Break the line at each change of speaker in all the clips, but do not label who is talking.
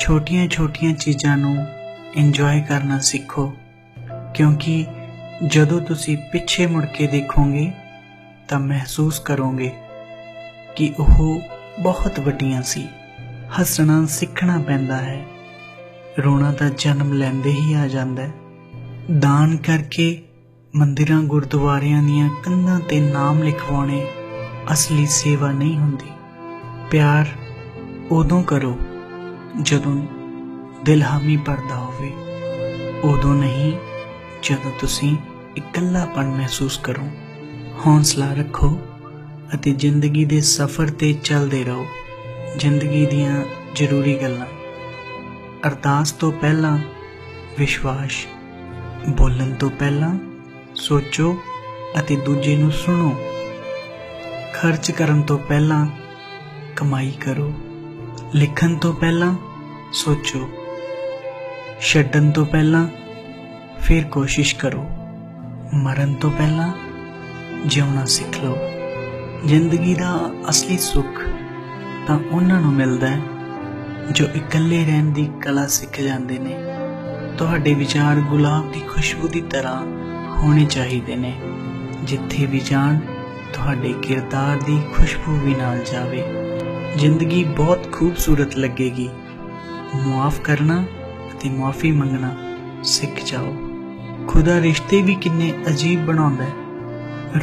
ਛੋਟੀਆਂ-ਛੋਟੀਆਂ ਚੀਜ਼ਾਂ ਨੂੰ ਇੰਜੋਏ ਕਰਨਾ ਸਿੱਖੋ। ਕਿਉਂਕਿ ਜਦੋਂ ਤੁਸੀਂ ਪਿੱਛੇ ਮੁੜ ਕੇ ਦੇਖੋਗੇ, ਤਾਂ ਮਹਿਸੂਸ ਕਰੋਗੇ ਕਿ ਉਹ ਬਹੁਤ ਵੱਡੀਆਂ ਸੀ। ਹੱਸਣਾ, ਸਿੱਖਣਾ ਪੈਂਦਾ ਹੈ। ਰੋਣਾ ਤਾਂ ਜਨਮ ਲੈਂਦੇ ਹੀ ਆ ਜਾਂਦਾ ਹੈ। ਦਾਨ ਕਰਕੇ ਮੰਦਿਰਾਂ, ਗੁਰਦੁਆਰਿਆਂ ਦੀਆਂ ਕੰਧਾਂ ਤੇ ਨਾਮ ਲਿਖਵਾਉਣੇ ਅਸਲੀ ਸੇਵਾ ਨਹੀਂ ਹੁੰਦੀ। ਪਿਆਰ ਉਦੋਂ ਕਰੋ ਜਦੋਂ ਦਿਲ ਹਾਮੀ ਭਰਦਾ ਹੋਵੇ, ਉਦੋਂ ਨਹੀਂ, ਜਦੋਂ ਤੁਸੀਂ ਇਕੱਲਾਪਣ ਮਹਿਸੂਸ ਕਰੋ। ਹੌਸਲਾ ਰੱਖੋ ਅਤੇ ਜ਼ਿੰਦਗੀ ਦੇ ਸਫ਼ਰ ਤੇ ਚੱਲਦੇ ਰਹੋ। ਜ਼ਿੰਦਗੀ ਦੀਆਂ ਜ਼ਰੂਰੀ ਗੱਲਾਂ। ਅਰਦਾਸ ਤੋਂ ਪਹਿਲਾਂ ਵਿਸ਼ਵਾਸ, ਬੋਲਣ ਤੋਂ ਪਹਿਲਾਂ ਸੋਚੋ ਅਤੇ ਦੂਜੇ ਨੂੰ ਸੁਣੋ। ਖਰਚ ਕਰਨ ਤੋਂ ਪਹਿਲਾਂ ਕਮਾਈ ਕਰੋ। ਲਿਖਣ ਤੋਂ ਪਹਿਲਾਂ ਸੋਚੋ, ਛੱਡਣ ਤੋਂ ਪਹਿਲਾਂ ਫਿਰ ਕੋਸ਼ਿਸ਼ ਕਰੋ, ਮਰਨ ਤੋਂ ਪਹਿਲਾਂ ਜਿਉਣਾ ਸਿੱਖ ਲਓ। ਜ਼ਿੰਦਗੀ ਦਾ ਅਸਲੀ ਸੁੱਖ ਤਾਂ ਉਹਨਾਂ ਨੂੰ ਮਿਲਦਾ ਹੈ ਜੋ ਇਕੱਲੇ ਰਹਿਣ ਦੀ ਕਲਾ ਸਿੱਖ ਜਾਂਦੇ ਨੇ। ਤੁਹਾਡੇ ਵਿਚਾਰ ਗੁਲਾਬ ਦੀ ਖੁਸ਼ਬੂ ਦੀ ਤਰ੍ਹਾਂ ਹੋਣੇ ਚਾਹੀਦੇ ਨੇ। ਜਿੱਥੇ ਵੀ ਜਾਣ, ਤੁਹਾਡੇ ਕਿਰਦਾਰ ਦੀ ਖੁਸ਼ਬੂ ਵੀ ਨਾਲ ਜਾਵੇ। ਜ਼ਿੰਦਗੀ ਬਹੁਤ ਖੂਬਸੂਰਤ ਲੱਗੇਗੀ। ਮੁਆਫ ਕਰਨਾ ਅਤੇ ਮਾਫੀ ਮੰਗਣਾ ਸਿੱਖ ਜਾਓ। ਖੁਦਾ ਰਿਸ਼ਤੇ ਵੀ ਕਿੰਨੇ ਅਜੀਬ ਬਣਾਉਂਦਾ ਹੈ।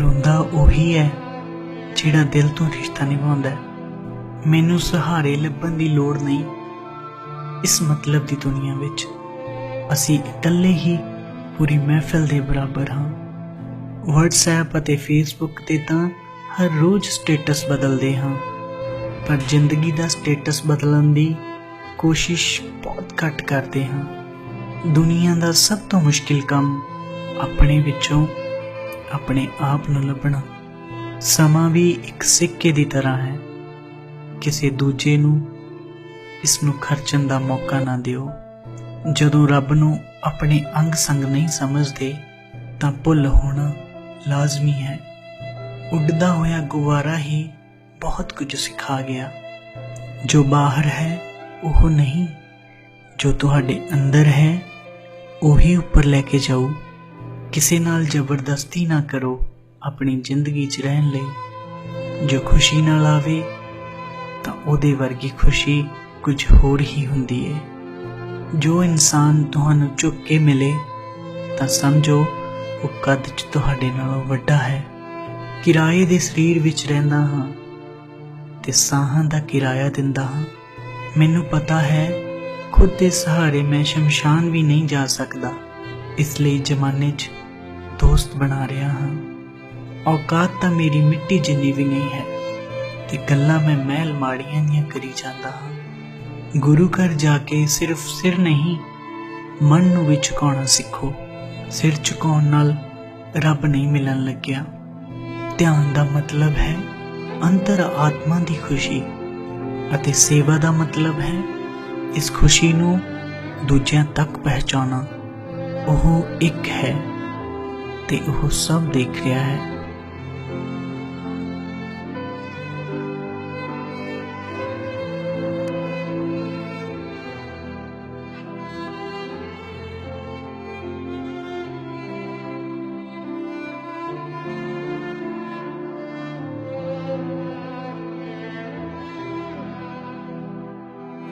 ਰੋਂਦਾ ਉਹੀ ਹੈ ਜਿਹੜਾ ਦਿਲ ਤੋਂ ਰਿਸ਼ਤਾ ਨਿਭਾਉਂਦਾ ਹੈ। ਮੈਨੂੰ ਸਹਾਰੇ ਲੱਭਣ ਦੀ ਲੋੜ ਨਹੀਂ ਇਸ ਮਤਲਬ ਦੀ ਦੁਨੀਆ ਵਿੱਚ। ਅਸੀਂ ਇਕੱਲੇ ਹੀ ਪੂਰੀ ਮਹਿਫਲ ਦੇ ਬਰਾਬਰ ਹਾਂ। WhatsApp ਅਤੇ Facebook ਤੇ ਤਾਂ ਹਰ ਰੋਜ਼ ਸਟੇਟਸ ਬਦਲਦੇ ਹਾਂ। ਪਰ ਜ਼ਿੰਦਗੀ ਦਾ ਸਟੇਟਸ ਬਦਲਣ ਦੀ ਕੋਸ਼ਿਸ਼ ਬਹੁਤ ਘੱਟ ਕਰਦੇ ਹਾਂ। ਦੁਨੀਆ ਦਾ ਸਭ ਤੋਂ ਮੁਸ਼ਕਿਲ ਕੰਮ ਆਪਣੇ ਵਿੱਚੋਂ ਆਪਣੇ ਆਪ ਨੂੰ ਲੱਭਣਾ। ਸਮਾਂ ਵੀ ਇੱਕ ਸਿੱਕੇ ਦੀ ਤਰ੍ਹਾਂ ਹੈ। ਕਿਸੇ ਦੂਜੇ ਨੂੰ ਇਸ ਨੂੰ ਖਰਚਣ ਦਾ ਮੌਕਾ ਨਾ ਦਿਓ। ਜਦੋਂ ਰੱਬ ਨੂੰ ਆਪਣੇ ਅੰਗ ਸੰਗ ਨਹੀਂ ਸਮਝਦੇ, ਤਾਂ ਭੁੱਲ ਹੋਣਾ ਲਾਜ਼ਮੀ ਹੈ। ਉੱਡਦਾ ਹੋਇਆ ਗੁਬਾਰਾ ਹੀ ਬਹੁਤ ਕੁਝ ਸਿਖਾ ਗਿਆ ਜੋ ਬਾਹਰ ਹੈ ਉਹ ਨਹੀਂ ਜੋ ਤੁਹਾਡੇ ਅੰਦਰ ਹੈ ਉਹੀ ਉੱਪਰ ਲੈ ਕੇ ਜਾਓ ਕਿਸੇ ਨਾਲ ਜ਼ਬਰਦਸਤੀ ਨਾ ਕਰੋ ਆਪਣੀ ਜ਼ਿੰਦਗੀ 'ਚ ਰਹਿਣ ਲਈ ਜੋ ਖੁਸ਼ੀ ਨਾਲ ਆਵੇ ਤਾਂ ਉਹਦੇ ਵਰਗੀ ਖੁਸ਼ੀ ਕੁਝ ਹੋਰ ਹੀ ਹੁੰਦੀ ਹੈ ਜੋ ਇਨਸਾਨ ਤੁਹਾਨੂੰ ਚੁੱਕ ਕੇ ਮਿਲੇ ਤਾਂ ਸਮਝੋ ਉਹ ਕਦ 'ਚ ਤੁਹਾਡੇ ਨਾਲੋਂ ਵੱਡਾ ਹੈ ਕਿਰਾਏ ਦੇ ਸਰੀਰ ਵਿੱਚ ਰਹਿੰਦਾ ਹਾਂ ਤੇ ਸਾਹਾਂ ਦਾ ਕਿਰਾਇਆ ਦਿੰਦਾ ਹਾਂ। ਮੈਨੂੰ ਪਤਾ ਹੈ, ਖੁਦ ਦੇ ਸਹਾਰੇ ਮੈਂ ਸ਼ਮਸ਼ਾਨ ਵੀ ਨਹੀਂ ਜਾ ਸਕਦਾ। ਇਸ ਲਈ ਜ਼ਮਾਨੇ 'ਚ ਦੋਸਤ ਬਣਾ ਰਿਹਾ ਹਾਂ। ਔਕਾਤ ਤਾਂ ਮੇਰੀ ਮਿੱਟੀ ਜਿੰਨੀ ਵੀ ਨਹੀਂ ਹੈ, ਤੇ ਗੱਲਾਂ ਮੈਂ ਮਹਿਲ ਮਾੜੀਆਂ ਦੀਆਂ ਕਰੀ ਜਾਂਦਾ ਹਾਂ। ਗੁਰੂ ਘਰ ਜਾ ਕੇ ਸਿਰਫ ਸਿਰ ਨਹੀਂ, ਮਨ ਨੂੰ ਵੀ ਝੁਕਾਉਣਾ ਸਿੱਖੋ। ਸਿਰ ਝੁਕਾਉਣ ਨਾਲ ਰੱਬ ਨਹੀਂ ਮਿਲਣ ਲੱਗਿਆ। ਧਿਆਨ ਦਾ ਮਤਲਬ ਹੈ ਅੰਤਰ ਆਤਮਾ ਦੀ ਖੁਸ਼ੀ ਅਤੇ ਸੇਵਾ ਦਾ ਮਤਲਬ ਹੈ ਇਸ ਖੁਸ਼ੀ ਨੂੰ ਦੂਜਿਆਂ ਤੱਕ ਪਹੁੰਚਾਉਣਾ। ਉਹ ਇੱਕ ਹੈ ਤੇ ਉਹ ਸਭ ਦੇਖ ਰਿਹਾ ਹੈ।